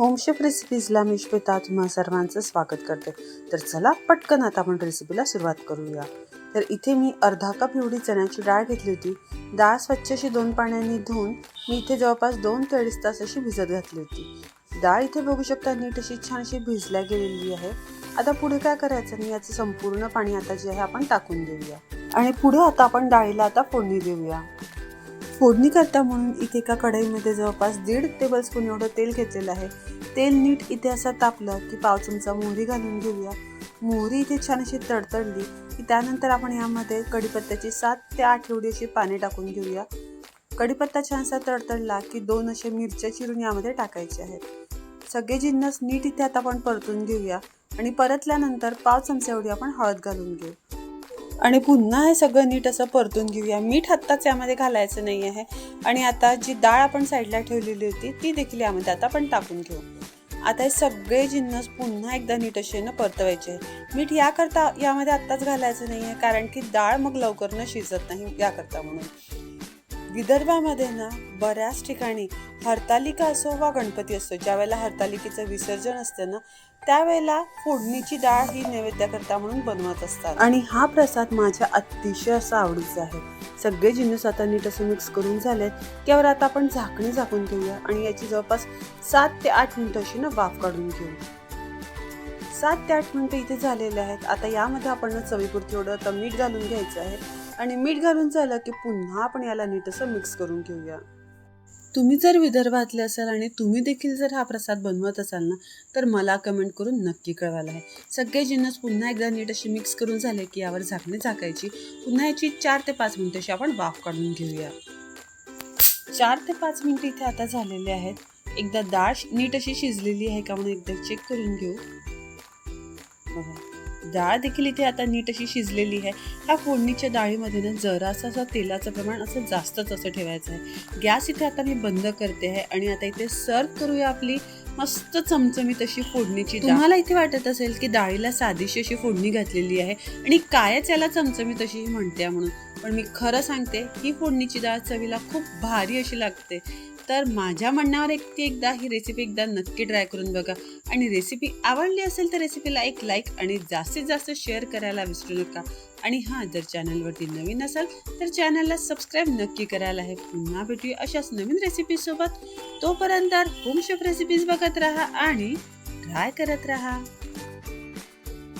होमशेफ रेसिपीजला मी श्वेता तुम्हा सर्वांचं स्वागत करते. तर चला पटकन आता आपण रेसिपीला सुरुवात करूया. तर इथे मी अर्धा कप एवढी चण्याची डाळ घेतली होती. डाळ स्वच्छ अशी दोन पाण्याने धुवून मी इथे जवळपास दोन ते अडीच तास अशी भिजत घातली होती. डाळ इथे बघू शकता नीट अशी छान अशी भिजल्या गेलेली आहे. आता पुढे काय करायचं? नाही याचं संपूर्ण पाणी आता जे आहे आपण टाकून देऊया. आणि पुढे आता आपण डाळीला आता फोडणी देऊया. फोडणी करता म्हणून इथे एका कढईमध्ये जवळपास दीड टेबलस्पून एवढं तेल घेतलेलं आहे. तेल नीट इथे असं तापलं की पाव चमचा मोहरी घालून घेऊया. मोहरी इथे छान अशी तडतडली की त्यानंतर आपण यामध्ये कढीपत्त्याची सात ते आठ एवढी अशी पाने टाकून घेऊया. कढीपत्ता छानसा तडतडला की दोन असे मिरच्या चिरून यामध्ये टाकायचे आहेत. सगळे जिन्नस नीट इथे आता आपण परतून घेऊया आणि परतल्यानंतर पाव चमचा एवढी आपण हळद घालून घेऊ. आणि पुन्हा हे सगळं नीट असं परतून घेऊया. मीठ आत्ताच यामध्ये घालायचं नाही आहे. आणि आता जी डाळ आपण साईडला ठेवलेली होती ती देखील यामध्ये आता आपण टाकून घेऊ. आता हे सगळे जिन्नस पुन्हा एकदा नीट असेनं परतवायचे. मीठ याकरता यामध्ये आत्ताच घालायचं नाही आहे कारण की डाळ मग लवकर न शिजत नाही याकरता म्हणून. विदर्भामध्ये ना बऱ्याच ठिकाणी हरतालिका असो वा गणपती असो ज्या वेळेला हरतालिकेचं विसर्जन असतं ना त्यावेळेला फोडणीची डाळ ही नैवेद्याकरता म्हणून बनवत असतात. आणि हा प्रसाद माझ्या अतिशय असा आवडीचा आहे. सगळे जिन्नस आता नीट असं मिक्स करून झाले त्यावर आता आपण झाकणी झाकून घेऊया आणि याची जवळपास सात ते आठ मिनिटं अशी ना वाफ काढून घेऊ. सात ते आठ मिनटं इथे झालेले आहेत. आता यामध्ये आपण चवीपुरती एवढं तर मीठ घालून घ्यायचं आहे. आणि मीठ घालून झालं की पुन्हा आपण याला नीट असं मिक्स करून घेऊया. तुम्ही जर विदर्भातले असाल आणि तुम्ही देखील जर हा प्रसाद बनवत असाल ना तर मला कमेंट करून नक्की कळवायला आहे. सगळे जिन्नस पुन्हा एकदा नीट अशी मिक्स करून झाले की यावर झाकणे झाकायची. पुन्हा याची चार ते पाच मिनिटं अशी आपण वाफ काढून घेऊया. चार ते पाच मिनिटं इथे आता झालेले आहेत. एकदा डाळ नीट अशी शिजलेली आहे का म्हणून एकदा चेक करून घेऊ. बघा डाळ देखील इथे आता नीट अशी शिजलेली आहे. ह्या फोडणीच्या डाळीमध्ये ना जरासं असं तेलाचं प्रमाण असं जास्तच असं ठेवायचं आहे. गॅस इथे आता मी बंद करते आहे आणि आता इथे सर्व करूया आपली मस्त चमचमीत अशी फोडणीची तुम्हाला इथे वाटत असेल की डाळीला साधीशी अशी फोडणी घातलेली आहे आणि कायच याला चमचमीत अशी म्हणते म्हणून. पण मी खरं सांगते ही फोडणीची डाळ चवीला खूप भारी अशी लागते. तर माझ्या म्हणण्यावर एक ती एकदा ही रेसिपी एकदा नक्की ट्राय करून बघा. आणि रेसिपी आवडली असेल तर रेसिपीला एक लाईक आणि जास्तीत जास्त शेअर करायला विसरू नका. आणि हां जर चॅनलवरती नवीन असाल तर चॅनलला सबस्क्राईब नक्की करायला आहे. पुन्हा भेटूया अशाच नवीन रेसिपीसोबत तोपर्यंत होम शेफ रेसिपीज बघत राहा आणि ट्राय करत राहा.